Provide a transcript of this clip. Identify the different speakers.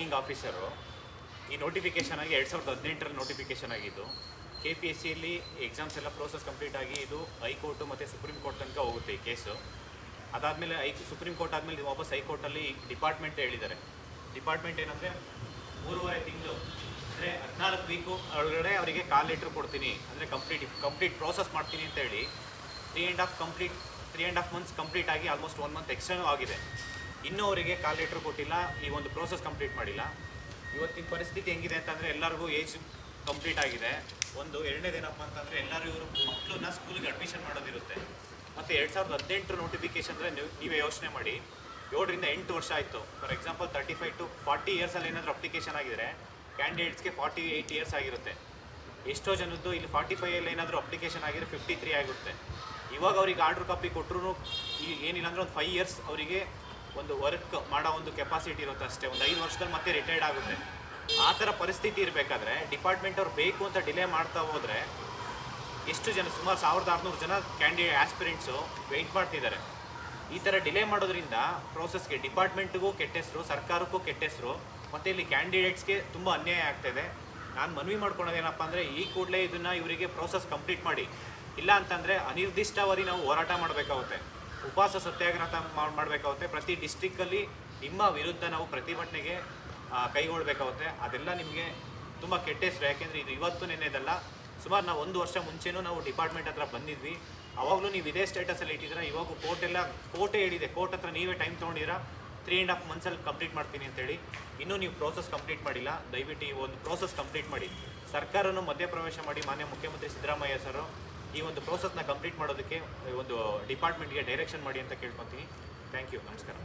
Speaker 1: Training officer ಈ notification ಆಗಿ ಎರಡು ಸಾವಿರದ ಹದಿನೆಂಟರಲ್ಲಿ ನೋಟಿಫಿಕೇಷನ್ ಆಗಿದ್ದು ಕೆ ಪಿ ಎಸ್ ಸಿಯಲ್ಲಿ ಎಕ್ಸಾಮ್ಸ್ ಎಲ್ಲ ಪ್ರೋಸೆಸ್ ಕಂಪ್ಲೀಟ್ ಆಗಿ ಇದು ಹೈಕೋರ್ಟು ಮತ್ತು ಸುಪ್ರೀಂ ಕೋರ್ಟ್ ತನಕ ಹೋಗುತ್ತೆ ಈ ಕೇಸು ಅದಾದಮೇಲೆ ಐ ಸುಪ್ರೀಂ ಕೋರ್ಟ್ ಆದಮೇಲೆ ವಾಪಸ್ ಹೈಕೋರ್ಟಲ್ಲಿ ಡಿಪಾರ್ಟ್ಮೆಂಟ್ ಹೇಳಿದ್ದಾರೆ. ಡಿಪಾರ್ಟ್ಮೆಂಟ್ ಏನಂದರೆ, ಮೂರುವರೆ ತಿಂಗಳು, ಅಂದರೆ ಹದಿನಾಲ್ಕು ವೀಕು ಒಳಗಡೆ ಅವರಿಗೆ ಕಾಲ್ ಲೆಟ್ರ್ ಕೊಡ್ತೀನಿ. ಅಂದರೆ ಕಂಪ್ಲೀಟ್ ಕಂಪ್ಲೀಟ್ ಪ್ರೋಸೆಸ್ ಮಾಡ್ತೀನಿ ಅಂತ ಹೇಳಿ three and half complete three and half months complete ಆಗಿ ಆಲ್ಮೋಸ್ಟ್ ಒನ್ ಮಂತ್ ಎಕ್ಸ್ಟರ್ನೂ ಆಗಿದೆ. ಇನ್ನೂ ಅವರಿಗೆ ಕಾಲ್ ಲೆಟ್ರ್ ಕೊಟ್ಟಿಲ್ಲ, ಈ ಒಂದು ಪ್ರೋಸೆಸ್ ಕಂಪ್ಲೀಟ್ ಮಾಡಿಲ್ಲ. ಇವತ್ತಿನ ಪರಿಸ್ಥಿತಿ ಹೆಂಗಿದೆ ಅಂತಂದರೆ ಎಲ್ಲರಿಗೂ ಏಜ್ ಕಂಪ್ಲೀಟ್ ಆಗಿದೆ. ಒಂದು ಎರಡನೇದೇನಪ್ಪ ಅಂತಂದರೆ ಎಲ್ಲರೂ ಇವರು ಮಕ್ಕಳನ್ನ ಸ್ಕೂಲಿಗೆ ಅಡ್ಮಿಷನ್ ಮಾಡೋದಿರುತ್ತೆ. ಮತ್ತು ಎರಡು ಸಾವಿರದ ಹದಿನೆಂಟರ ನೋಟಿಫಿಕೇಶನ್ ಅಂದರೆ ನೀವು ನೀವೇ ಯೋಚನೆ ಮಾಡಿ. ಏಳರಿಂದ ಎಂಟು ವರ್ಷ ಆಯಿತು. For example thirty five to forty ಇಯರ್ಸಲ್ಲಿ ಏನಾದರೂ ಅಪ್ಲಿಕೇಶನ್ ಆಗಿದ್ರೆ ಕ್ಯಾಂಡಿಡೇಟ್ಸ್ಗೆ ಫಾರ್ಟಿ ಏಯ್ಟ್ ಇಯರ್ಸ್ ಆಗಿರುತ್ತೆ. ಎಷ್ಟೋ ಜನದ್ದು ಇಲ್ಲಿ ಫಾರ್ಟಿ ಫೈವಲ್ಲಿ ಏನಾದರೂ ಅಪ್ಲಿಕೇಶನ್ ಆಗಿದ್ರೆ ಫಿಫ್ಟಿ ತ್ರೀ ಆಗಿರುತ್ತೆ ಇವಾಗ ಅವ್ರಿಗೆ ಆರ್ಡ್ರ್ ಕಾಪಿ ಕೊಟ್ಟರು ಏನಿಲ್ಲ ಅಂದರೆ ಒಂದು ಫೈವ್ ಇಯರ್ಸ್ ಅವರಿಗೆ ಒಂದು ವರ್ಕ್ ಮಾಡೋ ಒಂದು ಕೆಪಾಸಿಟಿ ಇರುತ್ತೆ ಅಷ್ಟೇ. ಒಂದು ಐದು ವರ್ಷದಲ್ಲಿ ಮತ್ತೆ ರಿಟೈರ್ಡ್ ಆಗುತ್ತೆ. ಆ ಥರ ಪರಿಸ್ಥಿತಿ ಇರಬೇಕಾದ್ರೆ ಡಿಪಾರ್ಟ್ಮೆಂಟ್ ಅವ್ರು ಬೇಕು ಅಂತ ಡಿಲೇ ಮಾಡ್ತಾ ಹೋದರೆ ಎಷ್ಟು ಜನ, ಸುಮಾರು ಸಾವಿರದ ಆರುನೂರು ಜನ ಕ್ಯಾಂಡಿಡೇಟ್ ಆಸ್ಪಿರೆಂಟ್ಸು ವೆಯ್ಟ್ ಮಾಡ್ತಿದ್ದಾರೆ. ಈ ಥರ ಡಿಲೇ ಮಾಡೋದ್ರಿಂದ ಪ್ರೋಸೆಸ್ಗೆ ಡಿಪಾರ್ಟ್ಮೆಂಟ್ಗೂ ಕೆಟ್ಟ ಹೆಸರು, ಸರ್ಕಾರಕ್ಕೂ ಕೆಟ್ಟ ಹೆಸರು, ಮತ್ತು ಇಲ್ಲಿ ಕ್ಯಾಂಡಿಡೇಟ್ಸ್ಗೆ ತುಂಬ ಅನ್ಯಾಯ ಆಗ್ತಾಯಿದೆ ನಾನು ಮನವಿ ಮಾಡ್ಕೊಳ್ಳೋದೇನಪ್ಪ ಅಂದರೆ, ಈ ಕೂಡಲೇ ಇದನ್ನು ಇವರಿಗೆ ಪ್ರೋಸೆಸ್ ಕಂಪ್ಲೀಟ್ ಮಾಡಿ. ಇಲ್ಲ ಅಂತಂದರೆ ಅನಿರ್ದಿಷ್ಟಾವಧಿ ನಾವು ಹೋರಾಟ ಮಾಡಬೇಕಾಗುತ್ತೆ. ಉಪವಾಸ ಸತ್ಯಾಗ್ರಹ ಮಾಡ್- ಮಾಡಬೇಕಾಗುತ್ತೆ. ಪ್ರತಿ ಡಿಸ್ಟಿಕ್ಕಲ್ಲಿ ನಿಮ್ಮ ವಿರುದ್ಧ ನಾವು ಪ್ರತಿಭಟನೆಗೆ ಕೈಗೊಳ್ಳಬೇಕಾಗುತ್ತೆ ಅದೆಲ್ಲ ನಿಮಗೆ ತುಂಬ ಕೆಟ್ಟ ಹೆಸರು. ಯಾಕೆಂದರೆ ಇದು ಇವತ್ತು ನೆನೆದಲ್ಲ. ಸುಮಾರು ನಾವು ಒಂದು ವರ್ಷ ಮುಂಚೆನೂ ನಾವು ಡಿಪಾರ್ಟ್ಮೆಂಟ್ ಹತ್ರ ಬಂದಿದ್ವಿ. ಅವಾಗಲೂ ನೀವು ಇದೇ ಸ್ಟೇಟಸಲ್ಲಿ ಇಟ್ಟಿದ್ದೀರಾ? ಇವಾಗ ಕೋರ್ಟ್ ಎಲ್ಲ ಕೋರ್ಟೇ ಹೇಳಿದೆ. ಕೋರ್ಟ್ ಹತ್ರ ನೀವೇ ಟೈಮ್ ತೊಗೊಂಡಿರಾ ತ್ರೀ ಆ್ಯಂಡ್ ಹಾಫ್ ಮಂತ್ಸಲ್ಲಿ ಕಂಪ್ಲೀಟ್ ಮಾಡ್ತೀನಿ ಅಂತೇಳಿ. ಇನ್ನೂ ನೀವು ಪ್ರೋಸೆಸ್ ಕಂಪ್ಲೀಟ್ ಮಾಡಿಲ್ಲ. ದಯವಿಟ್ಟು ಈ ಒಂದು ಪ್ರೋಸೆಸ್ ಕಂಪ್ಲೀಟ್ ಮಾಡಿ. ಸರ್ಕಾರನೂ ಮಧ್ಯಪ್ರವೇಶ ಮಾಡಿ ಮಾನ್ಯ ಮುಖ್ಯಮಂತ್ರಿ ಸಿದ್ದರಾಮಯ್ಯ ಸರ್ ಈ ಒಂದು ಪ್ರೋಸೆಸ್ನ ಕಂಪ್ಲೀಟ್ ಮಾಡೋದಕ್ಕೆ ಒಂದು ಡಿಪಾರ್ಟ್ಮೆಂಟ್ಗೆ ಡೈರೆಕ್ಷನ್ ಮಾಡಿ ಅಂತ ಕೇಳ್ಕೊತೀನಿ. ಥ್ಯಾಂಕ್ ಯು ನಮಸ್ಕಾರ.